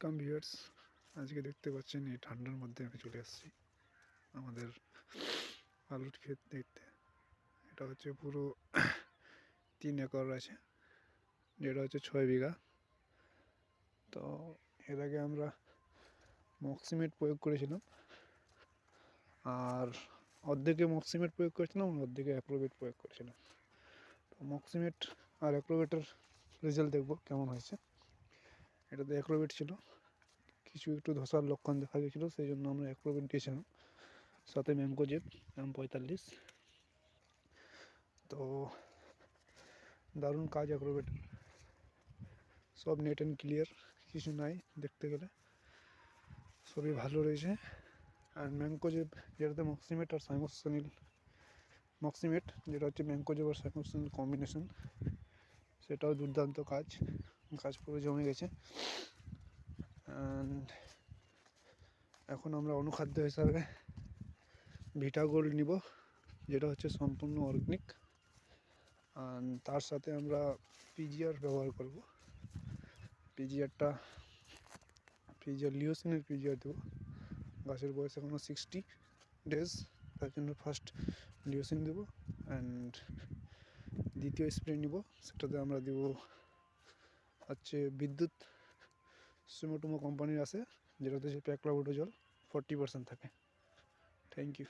কাম viewers আজকে দেখতে পাচ্ছেন এই ঠান্ডার মধ্যে আমি চলে এসেছি আমাদের আলুর ক্ষেত দেখতে। এটা হচ্ছে পুরো তিন একর আছে। যেটা হচ্ছে ছয় বিঘা। তো এর আগে আমরা মক্সিমেট প্রয়োগ করেছিলাম। আর অর্ধেকে মক্সিমেট প্রয়োগ করেছিলাম, অর্ধেকে অ্যাক্রোবেট প্রয়োগ করেছিলাম। তো মক্সিমেট আর অ্যাক্রোবেটের রেজাল্ট দেখব কেমন হয়েছে। এটাতে অ্যাক্রোবেট ছিল। কিছু একটু ধসার লক্ষণ দেখা গেছিল সেই জন্য আমরা অ্যাক্রোবেট দিয়েছিলাম। সাথে ম্যামকোজেব এম পঁয়তাল্লিশ। তো দারুণ কাজ অ্যাক্রোবেট সব নেট অ্যান্ড ক্লিয়ার কিছু নাই দেখতে গেলে। সবই ভালো রয়েছে। আর ম্যাঙ্কোজেব যেটাতে মক্সিমেট আর সাইমোসনিল মক্সিমেট যেটা হচ্ছে ম্যাঙ্কোজেব আর সাইমোসনিল কম্বিনেশন সেটাও দুর্দান্ত কাজ। কাজ পুরো জমে গেছে। এখন আমরা অনুখাদ্য হিসাবে ভিটা গোল্ড নিব, যেটা হচ্ছে সম্পূর্ণ অর্গানিক তার সাথে আমরা পিজিআর ব্যবহার করব। পিজিআরটা পিজিআর লিওসিনের পিজিআর দেবো। গাছের বয়স এখনও সিক্সটি ডেজ তার জন্য ফার্স্ট লিওসিন দেবো। অ্যান্ড দ্বিতীয় স্প্রে নিব, সেটাতে আমরা দেবো হচ্ছে বিদ্যুৎ সুমোটুমো কোম্পানির আছে যেটাতে হচ্ছে প্যাকলাবোটো জল ফর্টি পার্সেন্ট থাকে। Thank you